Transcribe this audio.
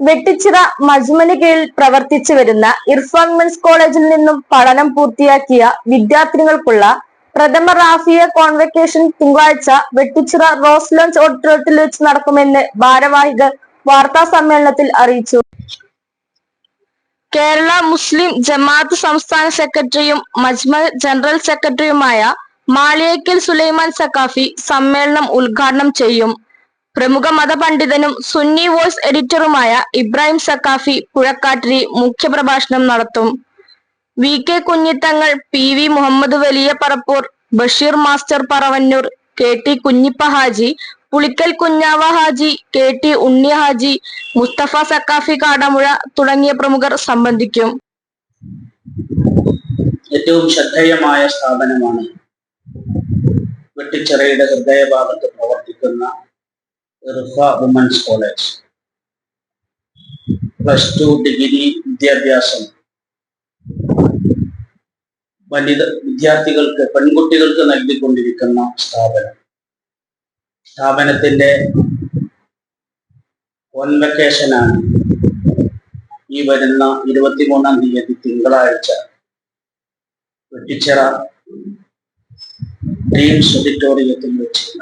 വെട്ടിച്ചിറ മജ്മന് കീഴിൽ പ്രവർത്തിച്ചു വരുന്ന ഇർഫാൻ മെൻസ് കോളേജിൽ നിന്നും പഠനം പൂർത്തിയാക്കിയ വിദ്യാർത്ഥിനികൾക്കുള്ള പ്രഥമ റാഫിയ കോൺവെക്കേഷൻ തിങ്കളാഴ്ച വെട്ടിച്ചിറ റോസ് ലോഞ്ച് ഓഡിറ്റോറിയത്തിൽ വെച്ച് നടക്കുമെന്ന് ഭാരവാഹികൾ വാർത്താ സമ്മേളനത്തിൽ അറിയിച്ചു. കേരള മുസ്ലിം ജമാഅത്ത് സംസ്ഥാന സെക്രട്ടറിയും മജ്മൽ ജനറൽ സെക്രട്ടറിയുമായ മാളിയേക്കൽ സുലൈമാൻ സക്കാഫി സമ്മേളനം ഉദ്ഘാടനം ചെയ്യും. പ്രമുഖ മതപണ്ഡിതനും സുന്നി വോയ്സ് എഡിറ്ററുമായ ഇബ്രാഹിം സക്കാഫി പുഴക്കാട്ടിരി മുഖ്യപ്രഭാഷണം നടത്തും. V K Kunhithangal P V Muhammad വലിയ Parappur Basheer master Paravannur K T Kunhippa Haji Pulikkal Kunhava Haji K T Unni Haji Mustafa Saqafi Kadamuzha തുടങ്ങിയ പ്രമുഖർ സംബന്ധിക്കും. ഏറ്റവും ശ്രദ്ധേയമായ സ്ഥാപനമാണ് വെട്ടിച്ചിറയുടെ ഹൃദയഭാഗത്ത് പ്രവർത്തിക്കുന്ന Rifa women's college plus two degree വിദ്യാഭ്യാസം. വനിത വിദ്യാർത്ഥികൾക്ക് പെൺകുട്ടികൾക്ക് നൽകിക്കൊണ്ടിരിക്കുന്ന സ്ഥാപനം. സ്ഥാപനത്തിന്റെ കോൺവെക്കേഷനാണ് ഈ വരുന്ന ഇരുപത്തിമൂന്നാം തീയതി തിങ്കളാഴ്ച. വെട്ടിച്ചിറ ഡ്രീംസ് ഓഡിറ്റോറിയത്തിൽ വെച്ച്